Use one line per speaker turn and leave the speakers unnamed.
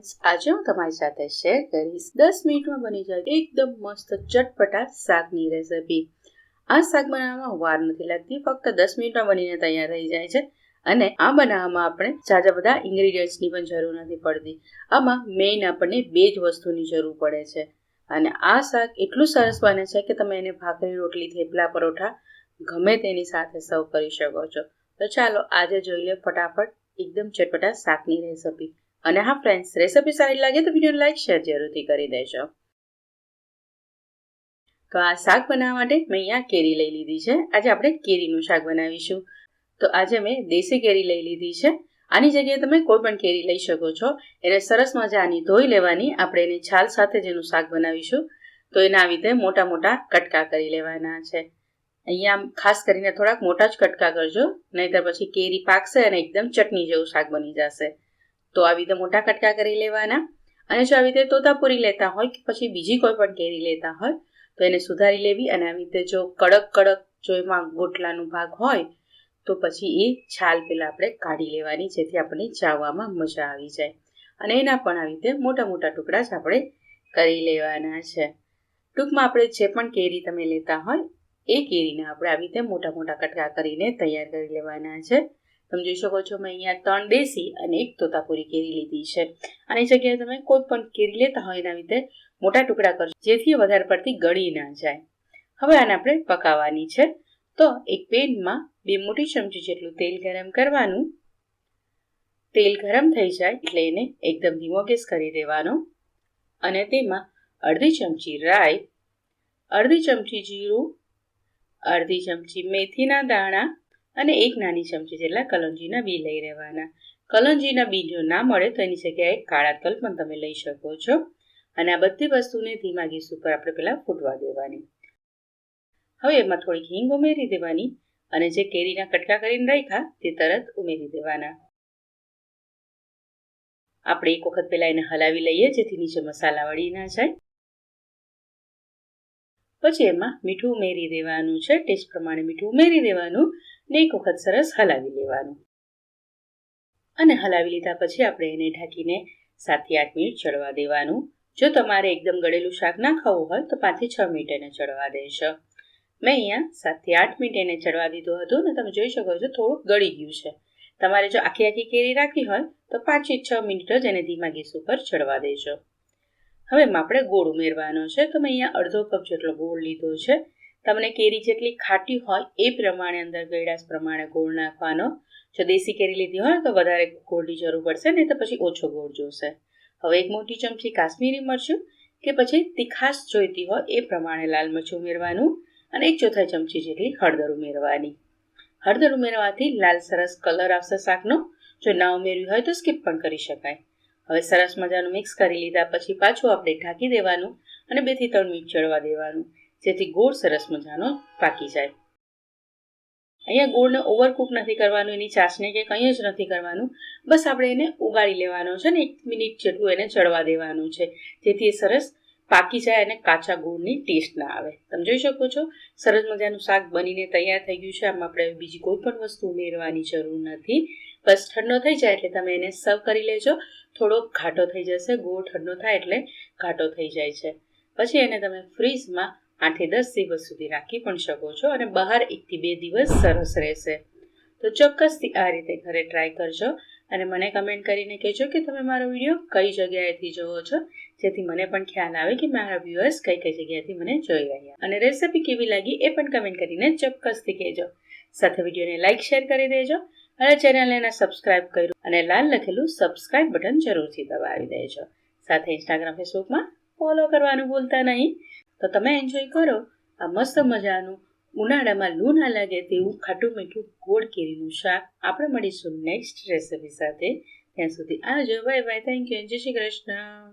Friends આજે હું તમારી સાથે શેર કરીશ. દસ મિનિટમાં બની જાય એકદમ મસ્ત ચટપટા શાકની રેસીપી આ શાક બનાવવામાં વાર નથી લાગતી, ફક્ત દસ મિનિટમાં બનીને તૈયાર થઈ જાય છે. અને આ બનાવવામાં આપણે જાજા બધા ઇન્ગ્રીડિયન્ટ્સની પણ જરૂર નથી પડતી. આમાં મેઇન આપણને બે જ વસ્તુની જરૂર પડે છે. અને આ શાક એટલું સરસ બને છે કે તમે એને ભાખરી, રોટલી, થેપલા, પરોઠા ગમે તેની સાથે સર્વ કરી શકો છો. તો ચાલો આજે જોઈ લે ફટાફટ એકદમ ચટપટા શાકની રેસિપી અને હા ફ્રેન્ડ્સ રેસિપી સારી લાગે તો વીડિયો લાઈક શેર જરૂરથી કરી દેજો. તો આ શાક બનાવવા માટે મેં અહીંયા કેરી લઈ લીધી છે. આજે આપણે કેરીનું શાક બનાવીશું. તો આજે મેં દેશી કેરી લઈ લીધી છે. આની જગ્યાએ તમે કોઈ પણ કેરી લઈ શકો છો. એને સરસ મજાની ધોઈ લેવાની. આપણે એની છાલ સાથે જેનું શાક બનાવીશું. તો એના આવી રીતે મોટા મોટા કટકા કરી લેવાના છે. અહીંયા ખાસ કરીને થોડાક મોટા જ કટકા કરજો. નહીતર પછી કેરી પાકશે અને એકદમ ચટણી જેવું શાક બની જશે. તો આવી રીતે મોટા કટકા કરી લેવાના. અને જો આવી રીતે તોતાપુરી લેતા હોય કે પછી બીજી કોઈ પણ કેરી લેતા હોય, તો એને સુધારી લેવી અને આવી રીતે જો કડક કડક જો એમાં ગોટલાનો ભાગ હોય, તો પછી એ છાલ પેલા આપણે કાઢી લેવાની, જેથી આપણને ચાવવામાં મજા આવી જાય. અને એના પણ આવી રીતે મોટા મોટા ટુકડા જ આપણે કરી લેવાના છે. ટૂંકમાં આપણે જે પણ કેરી તમે લેતા હોય, એ કેરીને આપણે આવી રીતે મોટા મોટા કટકા કરીને તૈયાર કરી લેવાના છે. તમે જોઈ શકો છો, મેં અહીંયા ત્રણ દેશી અને એક તોતાપુરી કેરી લીધી છે. આની જગ્યાએ તમે કોઈ પણ કેરી લેતા હોય એના રીતે મોટા ટુકડા કરજો, જેથી વધારે પડતી ગળી ના જાય. હવે આને આપણે પકાવવાની છે. તો એક પેનમાં બે મોટી ચમચી જેટલું તેલ ગરમ કરવાનું. તેલ ગરમ થઈ જાય એટલે એને એકદમ ધીમો ગેસ કરી દેવાનો. અને તેમાં અડધી ચમચી રાઈ, અડધી ચમચી જીરું, અડધી ચમચી મેથીના દાણા અને એક નાની ચમચી જેટલા કલંજીના બી લઈ રહેવાના. કલંજીના બી જો ના મળે તો એની જગ્યાએ કાળા તલ પણ તમે લઈ શકો છો. અને આ બધી વસ્તુને ધીમા ગેસ ઉપર આપણે પહેલાં ફૂટવા દેવાની. હવે એમાં થોડીક હિંગ ઉમેરી દેવાની અને જે કેરીના કટકા કરીને રાખ્યા તે તરત ઉમેરી દેવાના. આપણે એક વખત પહેલાં એને હલાવી લઈએ જેથી નીચે મસાલા વળી ના જાય. પછી એમાં મીઠું ઉમેરી દેવાનું છે. ટેસ્ટ પ્રમાણે મીઠું ઉમેરી દેવાનું. ને એક વખત સરસ હલાવી લેવાનું. અને હલાવી લીધા પછી આપણે એને ઢાંકીને સાતથી આઠ મિનિટ ચડવા દેવાનું. જો તમારે એકદમ ગળેલું શાક ના ખાવું હોય તો પાંચથી છ મિનિટ એને ચડવા દેશો. મેં અહીંયા સાતથી આઠ મિનિટ એને ચડવા દીધું હતું ને તમે જોઈ શકો છો થોડુંક ગળી ગયું છે. તમારે જો આખી આખી કેરી રાખવી હોય તો પાંચથી છ મિનિટ જ એને ધીમા ગેસ ઉપર ચડવા દેજો. હવે એમાં આપણે ગોળ ઉમેરવાનો છે. તો મેં અહીંયા અડધો કપ જેટલો ગોળ લીધો છે. તમને કેરી જેટલી ખાટી હોય એ પ્રમાણે અંદર ગળાશ પ્રમાણે ગોળ નાખવાનો. જો દેશી કેરી લીધી હોય તો વધારે ગોળની જરૂર પડશે, નહીં તો પછી ઓછો ગોળ જોશે. હવે એક મોટી ચમચી કાશ્મીરી મરચું કે પછી તીખાશ જોઈતી હોય એ પ્રમાણે લાલ મરચું ઉમેરવાનું અને એક ચોથા ચમચી જેટલી હળદર ઉમેરવાની. હળદર ઉમેરવાથી લાલ સરસ કલર આવશે શાકનો. જો ના ઉમેર્યું હોય તો સ્કીપ પણ કરી શકાય. હવે સરસ મજાનું મિક્સ કરી લીધા પછી પાછું આપણે ઢાંકી દેવાનું અને બેથી ત્રણ મિનિટ ચડવા દેવાનું, જેથી ગોળ સરસ મજાનો પાકી જાય. અહીંયા ગોળને ઓવરકુક નથી કરવાનું, એની ચાસણી કે કંઈ જ નથી કરવાનું, બસ આપણે એને ઉગાડી લેવાનો છે ને એક મિનિટ જેટલું એને ચડવા દેવાનું છે, જેથી એ સરસ પાકી જાય અને કાચા ગોળની ટેસ્ટ ના આવે. તમે જોઈ શકો છો, સરસ મજાનું શાક બનીને તૈયાર થઈ ગયું છે, આમાં આપણે બીજી કોઈ પણ વસ્તુ ઉમેરવાની જરૂર નથી. બસ ઠંડો થઈ જાય એટલે તમે એને સર્વ કરી લેજો. થોડો ઘાટો થઈ જશે, ગોળ ઠંડો થાય એટલે ઘાટો થઈ જાય છે. પછી એને તમે ફ્રીજમાં આઠથી દસ દિવસ સુધી રાખી પણ શકો છો અને બહાર એકથી બે દિવસ સરસ રહેશે. તો ચોક્કસથી આ રીતે ઘરે ટ્રાય કરજો અને મને કમેન્ટ કરીને કહેજો કે તમે મારો વીડિયો કઈ જગ્યાએથી જોવો છો, જેથી મને પણ ખ્યાલ આવે કે મારા વ્યુઅર્સ કઈ કઈ જગ્યાએથી મને જોઈ રહ્યા. અને રેસિપી કેવી લાગી એ પણ કમેન્ટ કરીને ચોક્કસથી કહેજો. સાથે વિડીયોને લાઇક શેર કરી દેજો અને ચેનલને સબસ્ક્રાઇબ કર્યું અને લાલ લખેલું સબસ્ક્રાઇબ બટન જરૂરથી દબાવી દેજો. સાથે ઇન્સ્ટાગ્રામ ફેસબુકમાં ફોલો કરવાનું ભૂલતા નહીં. તો તમે એન્જોય કરો આ મસ્ત મજાનું ઉનાળામાં લૂ ના લાગે તેવું ખાટું મીઠું ગોળ કેરીનું શાક. આપણે મળીશું નેક્સ્ટ રેસિપી સાથે. ત્યાં સુધી આવજો બાય બાય થેન્ક યુ જય શ્રી કૃષ્ણ.